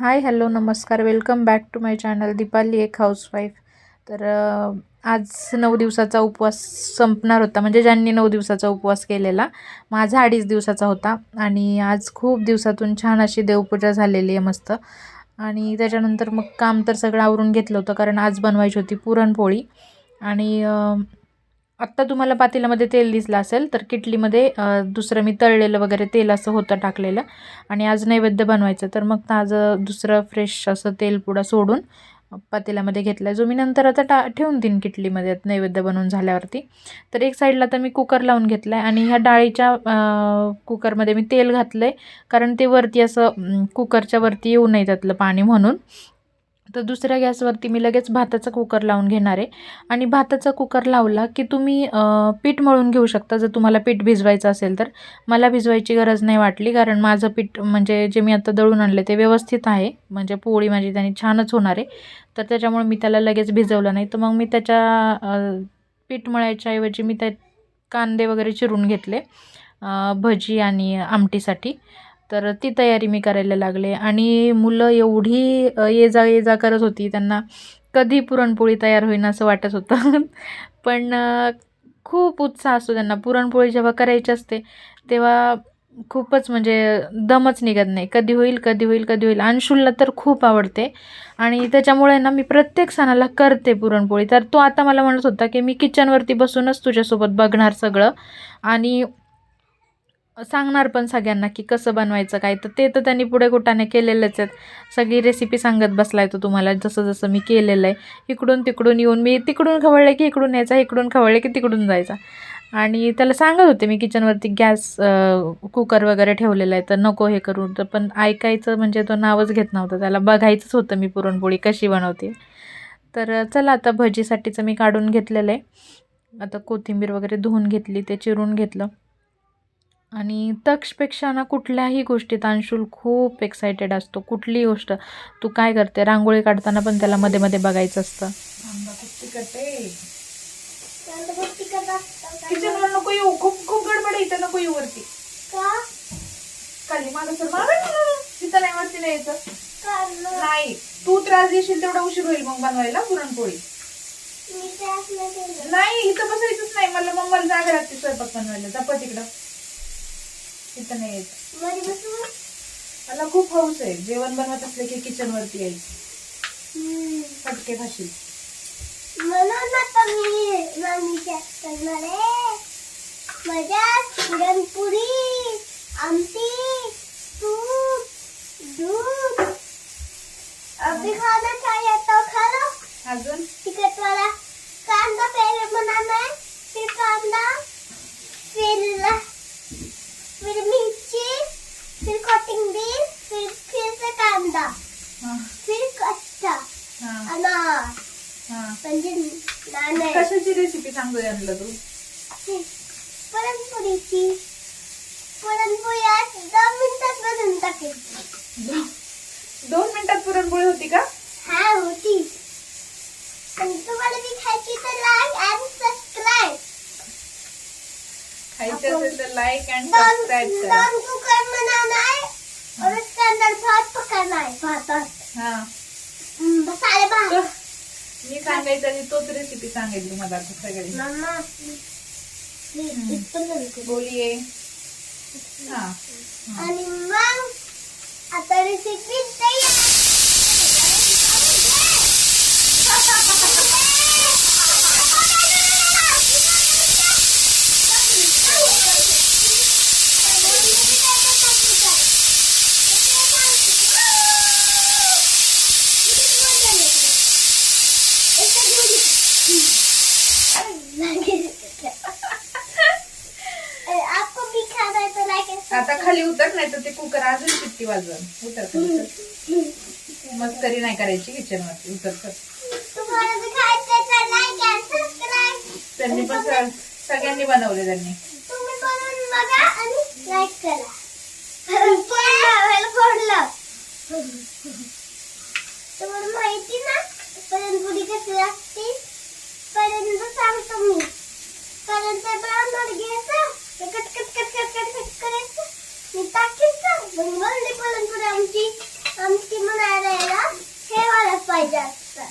हाय hello नमस्कार. Welcome back to my channel Deepali एक housewife. तर आज नऊ दिवसाचा उपवास संपणार होता. म्हणजे ज्यांनी नऊ दिवसाचा उपवास केलेला माझा अडीच दिवसाचा होता. आणि आज खूप दिवसातून छान अशी देवपूजा झालेली आहे मस्त. आणि त्याच्यानंतर मग काम तर सगळं आवरून घेतलं होतं कारण आज बनवायची होती पुरणपोळी. आणि आत्ता तुम्हाला पातेल्यामध्ये तेल दिसलं असेल तर किटलीमध्ये दुसरं मी तळलेलं वगैरे तेल असं होतं टाकलेलं आणि आज नैवेद्य बनवायचं. तर मग ताजं दुसरं फ्रेश असं तेलपुडा सोडून पातेल्यामध्ये घेतला जो मी नंतर आता टा ठेवून देईन किटलीमध्ये नैवेद्य बनवून झाल्यावरती. तर एक साईडला तर मी कुकर लावून घेतला आहे आणि ह्या डाळीच्या कुकरमध्ये मी तेल घातलं आहे कारण ते वरती असं कुकरच्या वरती येऊ नये त्यातलं पाणी म्हणून. तर दुसऱ्या गॅसवरती मी लगेच भाताचा कुकर लावून घेणार आहे. आणि भाताचा कुकर लावला की तुम्ही पीठ मळून घेऊ शकता. जर तुम्हाला पीठ भिजवायचं असेल तर. मला भिजवायची गरज नाही वाटली कारण माझं पीठ म्हणजे जे मी आता दळून आणले ते व्यवस्थित आहे. म्हणजे पोळी माझी त्याने छानच होणार आहे. तर त्याच्यामुळे मी त्याला लगेच भिजवलं नाही. तर मग मी त्याच्या पीठ मळायच्याऐवजी मी त्या कांदे वगैरे चिरून घेतले. भजी आणि आमटीसाठी. तर ती तयारी मी करायला लागले. आणि मुलं एवढी ये जा ये जा करत होती त्यांना कधी पुरणपोळी तयार होईन असं वाटत होतं. पण खूप उत्साह असतो त्यांना. पुरणपोळी जेव्हा करायची असते तेव्हा खूपच म्हणजे दमच निघत नाही. कधी होईल कधी होईल कधी होईल. अंशुलला तर खूप आवडते. आणि त्याच्यामुळे ना मी प्रत्येक सणाला करते पुरणपोळी. तर तो आता मला म्हणत होता की मी किचनवरती बसूनच तुझ्यासोबत बघणार सगळं. आणि सांगणार पण सगळ्यांना की कसं बनवायचं काय. तर ते तर त्यांनी पुढे कुठाने केलेलंच आहेत. सगळी रेसिपी सांगत बसलाय तो तुम्हाला जसं जसं मी केलेलं आहे. इकडून तिकडून येऊन मी तिकडून खवळले की इकडून यायचा इकडून खवळले की तिकडून जायचा. आणि त्याला सांगत होते मी किचनवरती गॅस कुकर वगैरे ठेवलेला आहे तर नको हे करून तर पण ऐकायचं म्हणजे तो नावच घेत नव्हता. त्याला बघायचंच होतं मी पुरणपोळी कशी बनवते. तर चला आता भजीसाठीचं मी काढून घेतलेलं आहे. आता कोथिंबीर वगैरे धुवून घेतली ते चिरून घेतलं. आणि तक्षपेक्षा ना कुठल्याही गोष्टीत अंशुल खूप एक्सायटेड असतो. कुठलीही गोष्ट तू काय करते? रांगोळी काढताना पण त्याला मध्ये मध्ये बघायचं असतं. नको येऊ. खूप खूप गडबड इथं नको येऊ वरती. खाली मागं सर मागं तिथं नाही वरती नाही यायचं नाही. तू त्रास देशील तेवढा उशीर होईल मग बनवायला पुरणपोळी. नाही इथं बसायचंच नाही. मला मम्माला जागा लागते स्वयंपाक बनवायला. जपा तिकडं. तिथं नाही यायचं मला खूप हौस आहे. जेवण बनवत असले की किचन वरती यायचं. फटके खाशील. म्हणून आता मी मम्मीच्या करणार आहे. आमटी तूप दूध. अभी खाना चाहिए तो खा लो अजून? तिकट वाला कांदा पहले बनाना है फिर कांदा फिर फिर मिर्ची फिर कोथिंबीर फिर फिर से कांदा हा, फिर कच्चा हा, अनार हा. म्हणजे नाणे कशाची रेसिपी सांगू यांना तू पुरणपोळीची पुरणपोळी आज दोन मिनिटात बनवून टाकेल दो- दोन मिनिटात पुरणपोळी होती का हा होती पण तुम्हाला ती खायची तर लाईक अँड सबस्क्राईब खायची असेल तर लाईक अँड दोन सबस्क्राईब करा दोन कुकर बनाना है और उसके अंदर भात पकाना है भातात हा हम्म, मसाले भात तो- आणि तोच रेसिपी सांगितली मला आता सगळी. बोलिये हा. आणि मग आता रेसिपी आपको भी खाना है तो लाइक आता खाली उतर नाही तर ते कुकर अजून शिट्टी वाजवून उतर खाली. मस्करी नाही करायची किचन वरती. उतर तर त्यांनी पण सगळ्यांनी बनवले त्यांनी. तुम्हाला माहिती ना पुरणपोळी कशी लागते? पर्यंत सांगतो मी. पर्यंत ब्राऊन घ्यायचं. ते cut cut cut cut cut cut करायचं. मी टाकायचं मग बनली पुरणपोळी आमची आमची म्हणायला पाहिजे असतं.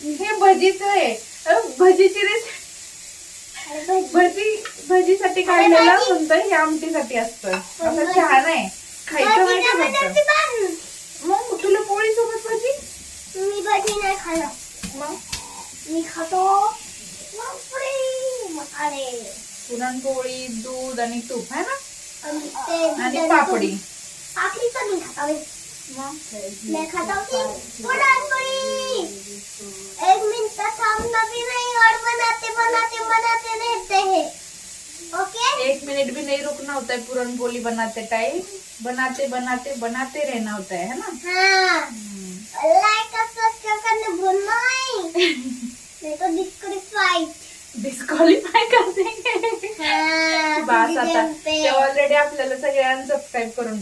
हे भजीचं आहे. भजीची रेसिपी अरे भजी. भजी भजीसाठी काढलेलं कोणतं हे आमटीसाठी असतं. असं चहा नाही खायचं नाही. मग तुला पोळी सोबत भजी? मी भजी नाही खाणार. मग? मी खातो मसाले पुरणपोळी दूध आणि तूप है ना? आणि पापडी. पापडी नाही खाता मैं हूँ एक मिनट थामना भी नहीं और बनाते बनाते बनाते रहते हैं. ओके? एक मिनट भी नहीं रुकना होता है पुरणपोली बनाते टाइम बनाते बनाते बनाते रहना होता है है. ना हाँ लाइक और सब्सक्राइब करने भूलना नहीं नहीं तो डिस्क्वालिफाइड डिस्क्वालिफाय कर देंगे हाँ बस आता. ते ऑलरेडी आपल्याला टाकतील. सगळ्यांनी सबस्क्राईब करून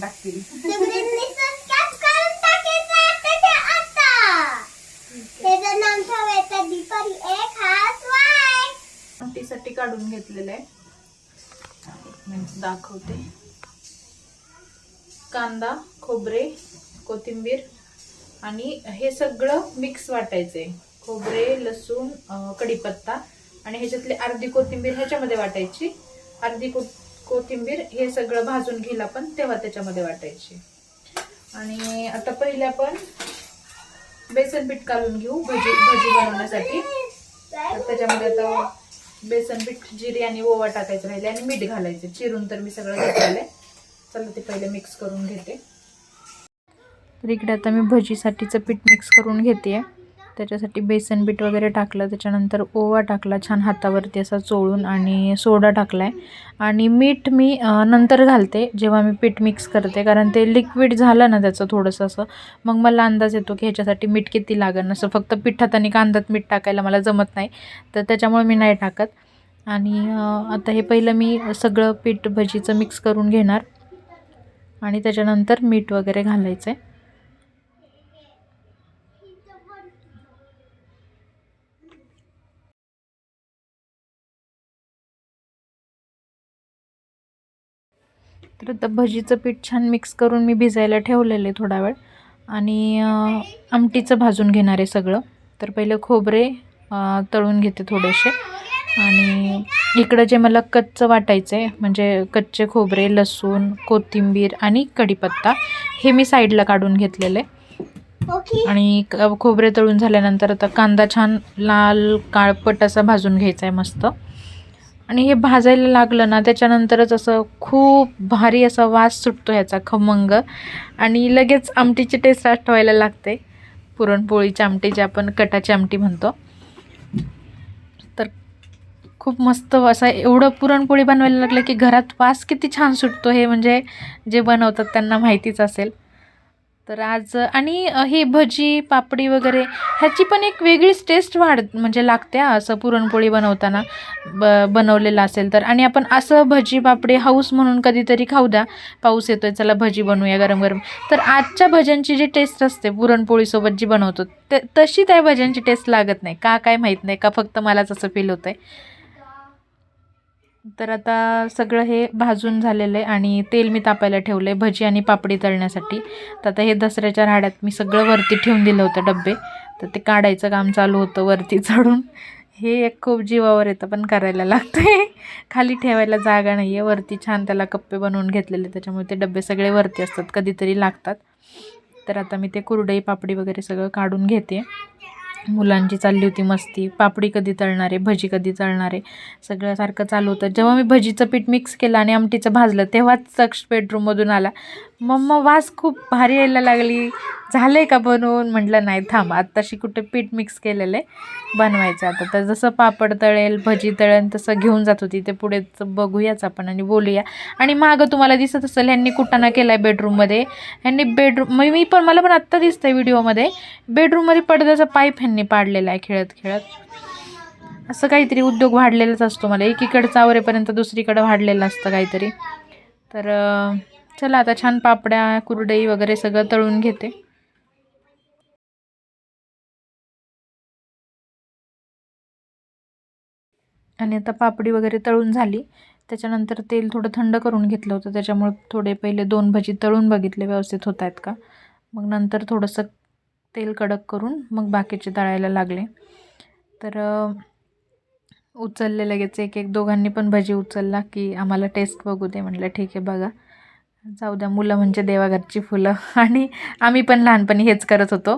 आमटीसाठी काढून घेतलेलं आहे. मिनिट दाखवते. कांदा खोबरे कोथिंबीर आणि हे सगळं मिक्स वाटायचंय. खोबरे लसूण कढीपत्ता. आणि ह्याच्यातली अर्धी कोथिंबीर ह्याच्यामध्ये वाटायची. अर्धी को कोथिंबीर हे सगळं भाजून घेईल आपण तेव्हा त्याच्यामध्ये वाटायची. आणि आता पहिले आपण बेसन पीठ काढून घेऊ भजी भजी बनवण्यासाठी. त्याच्यामध्ये आता बेसन पीठ जिरे आणि ओवा टाकायचं राहिले आणि मीठ घालायचं. चिरून तर मी सगळं घेतलेलं आहे. चला ते पहिले मिक्स करून घेते. तर इकडे आता मी भजीसाठीचं पीठ मिक्स करून घेते त्याच्यासाठी बेसन पीठ वगैरे टाकलं त्याच्यानंतर ओवा टाकला छान हातावरती असा चोळून आणि सोडा टाकला आहे आणि मीठ मी नंतर घालते जेव्हा मी पीठ मिक्स करते कारण ते लिक्विड झालं ना त्याचं थोडंसं असं मग मला अंदाज येतो की ह्याच्यासाठी मीठ किती लागेल असं फक्त पिठात आणि कांद्यात मीठ टाकायला मला जमत नाही तर त्याच्यामुळे मी नाही टाकत. आणि आता हे पहिलं मी सगळं पीठ भजीचं मिक्स करून घेणार. आणि त्याच्यानंतर मीठ वगैरे घालायचं आहे तर आता भजीचं पीठ छान मिक्स करून मी भिजायला ठेवलेलं आहे थोडा वेळ. आणि आमटीचं भाजून घेणार आहे सगळं. तर पहिले खोबरे तळून घेते थोडेसे. आणि इकडं जे मला कच्चं वाटायचं आहे म्हणजे कच्चे खोबरे लसूण कोथिंबीर आणि कढीपत्ता हे मी साईडला काढून घेतलेलं आणि खोबरे तळून झाल्यानंतर आता कांदा छान लाल काळपट असा भाजून घ्यायचा आहे मस्त. आणि हे भाजायला लागलं ना त्याच्यानंतरच असं खूप भारी असा वास सुटतो ह्याचा खमंग. आणि लगेच आमटीची टेस्ट आठवायला लागते. पुरणपोळीची आमटी जे आपण कटाची आमटी म्हणतो. तर खूप मस्त असा एवढं पुरणपोळी बनवायला लागलं की घरात वास किती छान सुटतो हे म्हणजे जे बनवतात त्यांना माहितीच असेल. तर आज आणि ही भजी पापडी वगैरे ह्याची पण एक वेगळीच टेस्ट वाढ म्हणजे लागते असं पुरणपोळी बनवताना ब बनवलेलं असेल तर. आणि आपण असं भजी पापडी हाऊस म्हणून कधीतरी खाऊ द्या. पाऊस येतोय चला भजी बनवूया गरम गरम तर आजच्या भज्यांची जी टेस्ट असते पुरणपोळीसोबत जी बनवतो ते तशी त्या भज्यांची टेस्ट लागत नाही. का काय माहीत नाही का फक्त मलाच असं फील होतं आहे तर आता सगळं हे भाजून झालेलं आहे आणि तेल मी तापायला ठेवलं आहे भजी आणि पापडी तळण्यासाठी. तर आता हे दसऱ्याच्या राड्यात मी सगळं वरती ठेवून दिलं होतं डब्बे. तर ते काढायचं काम चालू होतं वरती चढून. हे एक खूप जीवावर येतं पण करायला लागतं खाली ठेवायला जागा नाही आहे वरती छान त्याला कप्पे बनवून घेतलेले त्याच्यामुळे ते डब्बे सगळे वरती असतात कधीतरी लागतात. तर आता मी ते कुरडई पापडी वगैरे सगळं काढून घेते. मुलांची चालली होती मस्ती पापडी कधी तळणार आहे भजी कधी तळणार आहे सगळं सारखं चालू होतं. जेव्हा मी भजीचं पीठ मिक्स केलं आणि आमटीचं भाजलं तेव्हाच सक्ष बेडरूममधून आला. मम्मा वास खूप भारी यायला लागली. झालं आहे का बनवून? म्हटलं नाही थांब आत्ताशी कुठे पीठ मिक्स केलेलं आहे. बनवायचं आता. तर जसं पापड तळेल भजी तळेल तसं घेऊन जात होती. ते पुढे बघूयाच आपण आणि बोलूया. आणि मागं तुम्हाला दिसत असेल ह्यांनी कुटाणा केला आहे बेडरूममध्ये ह्यांनी बेडरूम मी पण मला पण आत्ता दिसतं आहे व्हिडिओमध्ये. बेडरूममध्ये पडद्याचा पाईप ह्यांनी पाडलेला आहे खेळत खेळत असं काहीतरी उद्योग वाढलेलाच असतो मला. एकीकडचं आवरेपर्यंत दुसरीकडं वाढलेलं असतं काहीतरी. तर चला आता छान पापड्या कुरडई वगैरे सगळं तळून घेते. आणि आता पापडी वगैरे तळून झाली. त्याच्यानंतर तेल थोडं थंड करून घेतलं होतं. त्याच्यामुळे थोडे पहिले दोन भजी तळून बघितले. व्यवस्थित होत आहेत का? मग नंतर थोडंसं तेल कडक करून मग बाकीचे तळायला लागले. तर उचलले लगेच. एक एक दोघांनी पण भजी उचलला की आम्हाला टेस्ट बघू दे म्हटलं ठीक आहे बघा. जाऊ द्या मुलं म्हणजे देवाघरची फुलं. आणि आम्ही पण लहानपणी हेच करत होतो.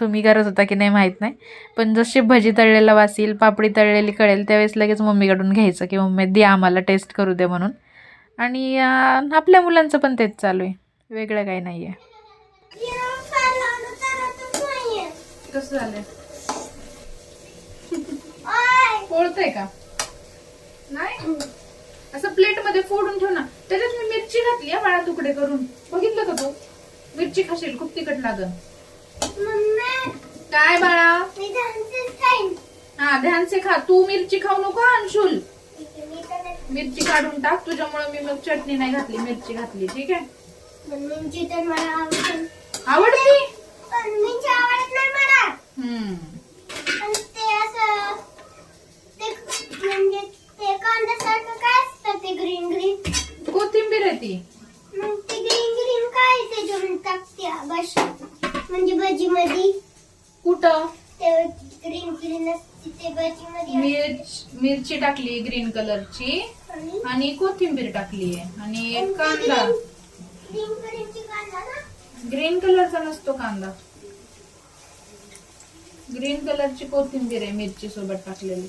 तुम्ही करत होता की नाही माहीत नाही. पण जशी भजी तळलेला वासील पापडी तळलेली कळेल त्यावेळेस लगेच मम्मीकडून घ्यायचं की मम्मी दे आम्हाला टेस्ट करू दे म्हणून. आणि आपल्या मुलांचं पण तेच चालू आहे. वेगळं काही नाही आहे हिरो fan लावलं कसं झालं का? नाही? असं प्लेटमध्ये फोडून ठेव ना. त्याच्यात मी मिरची घातली बाळा तुकडे करून. बघितलं का तू? मिरची खाशील खूप तिखट लागल काय बाळा. हा ध्यानसे खा. तू मिरची खाऊ नको अंशुल. मिरची काढून टाक. तुझ्यामुळे मी मग चटणी नाही घातली मिरची घातली ठीक आहे? मम्मींची तर मला आवडते. मीची आवडत नाही मला. हम्म. पण ते असं ते ते कांद्यासारखं काय असतं ते ग्रीन ग्रीन कोथिंबीर आहे ती. ग्रीन ग्रीन काय ते टाकते बस म्हणजे भजी मध्ये कुठं ग्रीन ग्रीन असते ते भजी मध्ये मिरच मिरची टाकली ग्रीन कलरची आणि? आणि कोथिंबीर टाकली. आहे आणि एक कांदा ग्रीन कलरची कांदा ना? ग्रीन कलरचा नसतो कांदा. ग्रीन कलरची कोथिंबीर आहे मिरची सोबत टाकलेली.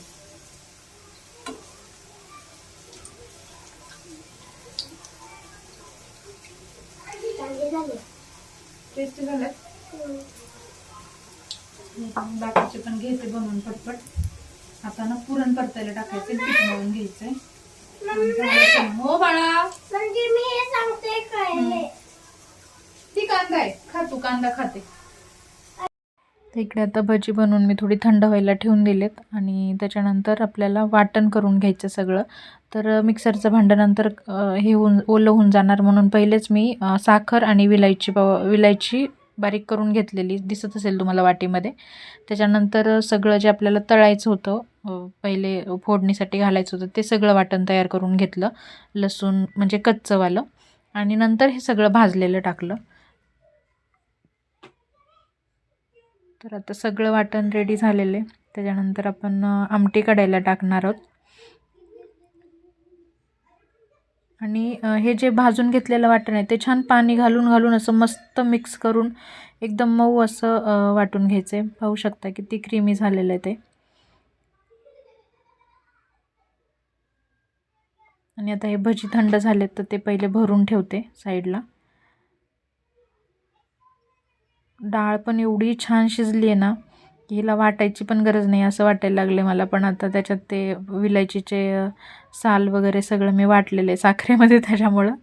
टेस्टी झालं. बाकीचे पण घ्यायचे बनवून पटपट. आता ना पुरण परतायला टाकायचे पीठ मळून घ्यायचंय. मम्मी, हो बाळा. म्हणजे मी हे सांगते काय? हे ती कांदा आहे. खा तू कांदा खाते. इकडे आता भजी बनवून मी थोडी थंड व्हायला ठेवून दिलेत. आणि त्याच्यानंतर आपल्याला वाटण करून घ्यायचं सगळं. तर मिक्सरचं भांडं नंतर अ, हे होऊन ओलं होऊन जाणार म्हणून पहिलेच मी साखर आणि विलायची पाव विलायची बारीक करून घेतलेली दिसत असेल तुम्हाला वाटीमध्ये. त्याच्यानंतर सगळं जे आपल्याला तळायचं होतं पहिले फोडणीसाठी घालायचं होतं ते सगळं वाटण तयार करून घेतलं. लसूण म्हणजे कच्चंवालं. आणि नंतर हे सगळं भाजलेलं टाकलं. तर आता सगळं वाटण रेडी झालेलं आहे. त्याच्यानंतर आपण आमटी काढायला टाकणार आहोत. आणि हे जे भाजून घेतलेलं वाटण आहे ते छान पाणी घालून घालून असं मस्त मिक्स करून एकदम मऊ असं वाटून घ्यायचं. आहे पाहू शकता किती क्रीमी झालेलं आहे ते. आणि आता हे भजी थंड झालेत तर ते पहिले भरून ठेवते साईडला. डाळ पण एवढी छान शिजली आहे ना की हिला वाटायची पण गरज नाही असं वाटायला लागले मला. पण आता त्याच्यात ते विलायचीचे साल वगैरे सगळं मी वाटलेलं आहे साखरेमध्ये त्याच्यामुळं.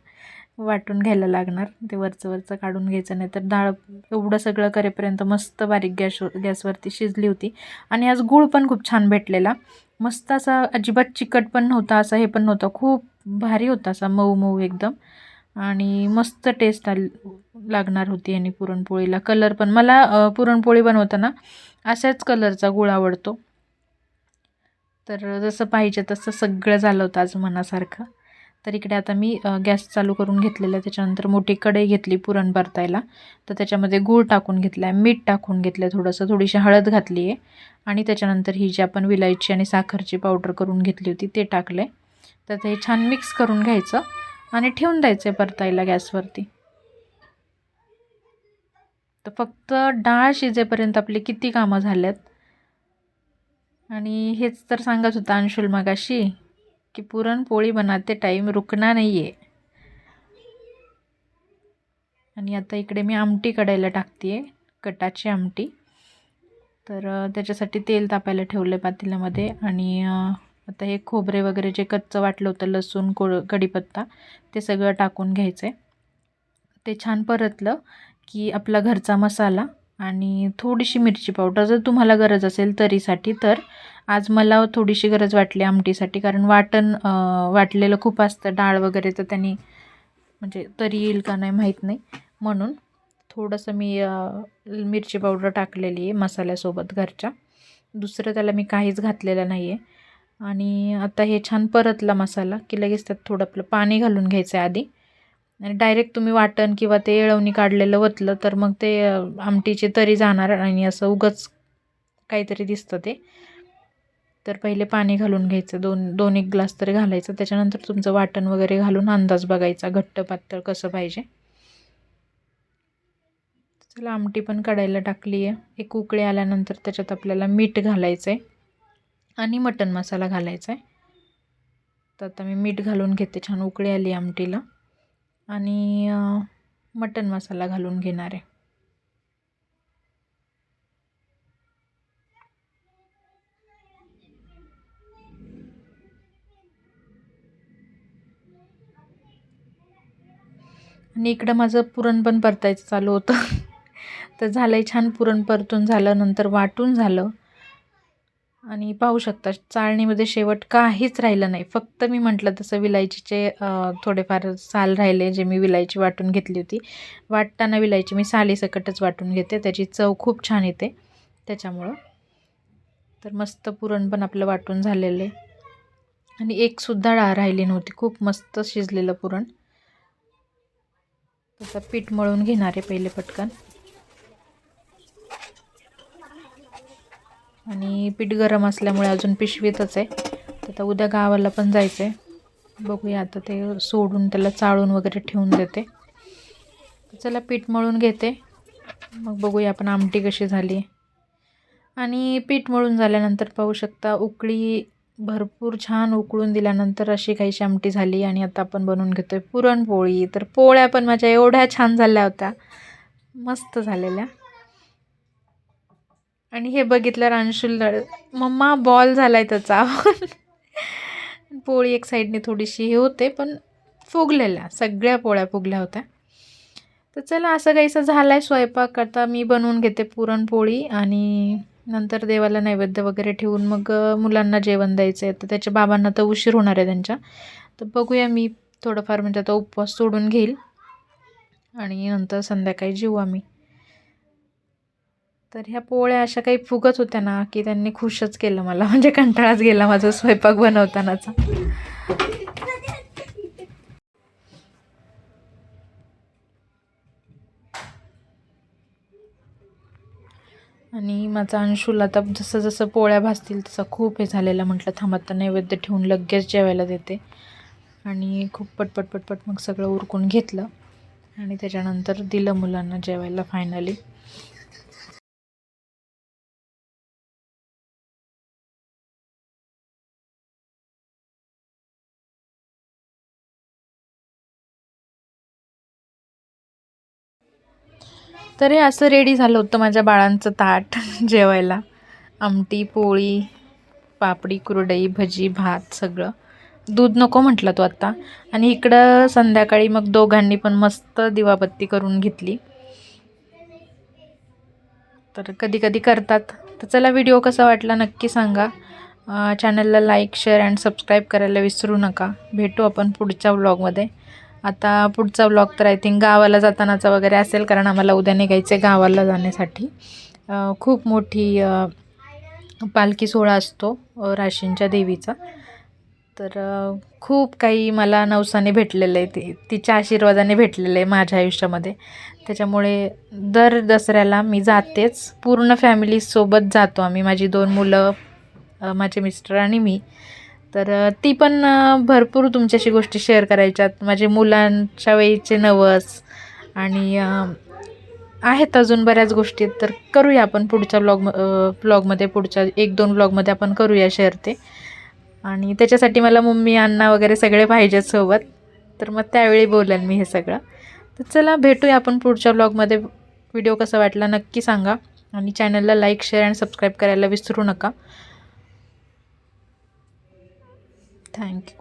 वाटून घ्यायला लागणार. ते वरचं वरचं काढून घ्यायचं नाही तर डाळ एवढं सगळं करेपर्यंत मस्त बारीक गॅस गॅसवरती शिजली होती. आणि आज गूळ पण खूप छान भेटलेला. मस्त असा अजिबात चिकट पण नव्हता असा हे पण नव्हता. खूप भारी होता असा मऊ मऊ एकदम. आणि मस्त टेस्ट आल लागणार होती आणि पुरणपोळीला. कलर पण मला पुरणपोळी बनवताना अशाच कलरचा गुळ आवडतो. तर जसं पाहिजे तसं सगळं झालं होतं आज मनासारखं. तर इकडे आता मी गॅस चालू करून घेतलेला त्याच्यानंतर मोठी कढई घेतली पुरण परतायला. तर त्याच्यामध्ये गूळ टाकून घेतला आहे मीठ टाकून घेतलं आहे थोडंसं. थोडीशी हळद घातली आहे. आणि त्याच्यानंतर ही जी आपण विलायची आणि साखरची पावडर करून घेतली होती ते टाकलं आहे तर ते छान मिक्स करून घ्यायचं. आणि ठेवून द्यायचं आहे परतायला गॅसवरती. तर फक्त डाळ शिजेपर्यंत आपली किती कामं झाल्यात आणि हेच तर सांगत होता अंशुल मगाशी की पुरणपोळी बनाते टाईम रुकणार नाही आहे आणि आता इकडे मी आमटी कढायला टाकते आहे कटाची आमटी. तर त्याच्यासाठी तेल तापायला ठेवलं आहे पातेल्यामध्ये आणि आता हे खोबरे वगैरे जे कच्चं वाटलं होतं लसूण को कढीपत्ता ते सगळं टाकून घ्यायचं आहे ते छान परतलं की आपला घरचा मसाला आणि थोडीशी मिरची पावडर. जर तुम्हाला गरज असेल तरीसाठी तर आज मला थोडीशी गरज वाटली आमटीसाठी कारण वाटण वाटलेलं खूप असतं. डाळ वगैरे तर त्यांनी म्हणजे तरी येईल का नाही माहीत नाही. म्हणून थोडंसं मी मिरची पावडर टाकलेली आहे मसाल्यासोबत घरच्या. दुसरं त्याला मी काहीच घातलेलं नाही आहे आणि आता हे छान परतला मसाला की लगेच त्यात थोडं आपलं पाणी घालून घ्यायचं आहे आधी. आणि डायरेक्ट तुम्ही वाटण किंवा ते येळवणी काढलेलं वतलं तर मग ते आमटीचे तरी जाणार आणि असं उगच काहीतरी दिसतं ते. तर पहिले पाणी घालून घ्यायचं दोन दोन एक ग्लास तरी घालायचं. त्याच्यानंतर तुमचं वाटण वगैरे घालून अंदाज बघायचा घट्ट पातळ कसं पाहिजे. चला आमटी पण कढायला टाकली आहे एक उकळी आल्यानंतर त्याच्यात आपल्याला मीठ घालायचं आहे आणि मटण मसाला घालायचा आहे. तर आता मी मीठ घालून घेते छान उकळी आली आमटीला. आणि मटण मसाला घालून घेणार आहे. आणि इकडं माझं पुरण पण परतायचं चालू होतं. तर झालं आहे छान पुरण परतून झालं नंतर वाटून झालं. आणि पाहू शकता चाळणीमध्ये शेवट काहीच राहिलं नाही. फक्त मी म्हटलं तसं विलायचीचे थोडेफार साल राहिले जे मी विलायची वाटून घेतली होती. वाटताना विलायची मी सालीसकटच वाटून घेते. त्याची चव खूप छान येते त्याच्यामुळं. तर मस्त पुरण पण आपलं वाटून झालेलं आहे. आणि एकसुद्धा डाळ राहिली नव्हती. खूप मस्त शिजलेलं पुरण. त्याचं पीठ मळून घेणार आहे पहिले पटकन. आणि पीठ गरम असल्यामुळे अजून पिशवीतच आहे. तर आता उद्या गावाला पण जायचं आहे बघूया आता ते सोडून त्याला चाळून वगैरे ठेवून देते. चला पीठ मळून घेते. मग बघूया आपण आमटी कशी झाली. आणि पीठ मळून झाल्यानंतर पाहू शकता उकळी भरपूर छान उकळून दिल्यानंतर अशी काहीशी आमटी झाली आणि आता आपण बनवून घेतो आहे पुरणपोळी. तर पोळ्या पण माझ्या एवढ्या छान झाल्या होत्या. मस्त झालेल्या. आणि हे बघितल्यावर अंशुल मम्मा बॉल झाला आहे त्याचा. पोळी एक साईडने थोडीशी हे होते पण फुगलेल्या. सगळ्या पोळ्या फुगल्या होत्या. तर चला असं काहीसं झालं आहे स्वयंपाक. करता मी बनवून घेते पुरणपोळी आणि नंतर देवाला नैवेद्य वगैरे ठेवून मग मुलांना जेवण द्यायचं आहे तर त्याच्या बाबांना तर उशीर होणार आहे त्यांच्या. तर बघूया मी थोडंफार म्हणजे आता उपवास सोडून घेईल. आणि नंतर संध्याकाळी जेऊ आम्ही. तर ह्या पोळ्या अशा काही फुगत होत्या ना की त्यांनी खुशच केलं मला. म्हणजे कंटाळाच गेला माझा स्वयंपाक बनवतानाचा. आणि माझा अंशूला आता जसं जसं पोळ्या भाजतील तसं खूप हे झालेलं. म्हटलं थांबता नैवेद्य ठेवून लगेच जेवायला देते. आणि खूप पटपट पटपट मग सगळं उरकून घेतलं. आणि त्याच्यानंतर दिलं मुलांना जेवायला फायनली तर हे असं रेडी झालं होतं माझ्या बाळांचं ताट जेवायला. आमटी पोळी पापडी कुरडई भजी भात सगळं. दूध नको म्हटलं तो आत्ता आणि इकडं संध्याकाळी मग दोघांनी पण मस्त दिवाबत्ती करून घेतली. तर कधी कधी करतात. तर चला व्हिडिओ कसा वाटला नक्की सांगा. चॅनलला लाईक शेअर अँड सबस्क्राईब करायला विसरू नका. भेटू आपण पुढच्या व्लॉगमध्ये आता पुढचा ब्लॉग तर आय थिंक गावाला जातानाचा वगैरे असेल कारण आम्हाला उद्या निघायचं आहे गावाला जाण्यासाठी. खूप मोठी पालखी सोहळा असतो राशींच्या देवीचा. तर खूप काही मला नवसाने भेटलेलं आहे ती तिच्या आशीर्वादाने भेटलेलं आहे माझ्या आयुष्यामध्ये. त्याच्यामुळे दर दसऱ्याला मी जातेच. पूर्ण फॅमिलीसोबत जातो आम्ही. माझी दोन मुलं माझे मिस्टर आणि मी. तर ती पण भरपूर तुमच्याशी गोष्टी शेअर करायच्यात. माझे मुलांच्या वेळीचे नवस आणि आहेत अजून बऱ्याच गोष्टी आहेत. तर करूया आपण पुढच्या ब्लॉग ब्लॉगमध्ये पुढच्या एक दोन ब्लॉगमध्ये आपण करूया शेअर ते. आणि त्याच्यासाठी मला मम्मी अण्णा वगैरे सगळे पाहिजेत सोबत. तर मग त्यावेळी बोलेन मी हे सगळं. तर चला भेटूया आपण पुढच्या ब्लॉगमध्ये. व्हिडिओ कसा वाटला नक्की सांगा. आणि चॅनलला लाईक शेअर आणि सबस्क्राईब करायला विसरू नका. Thank you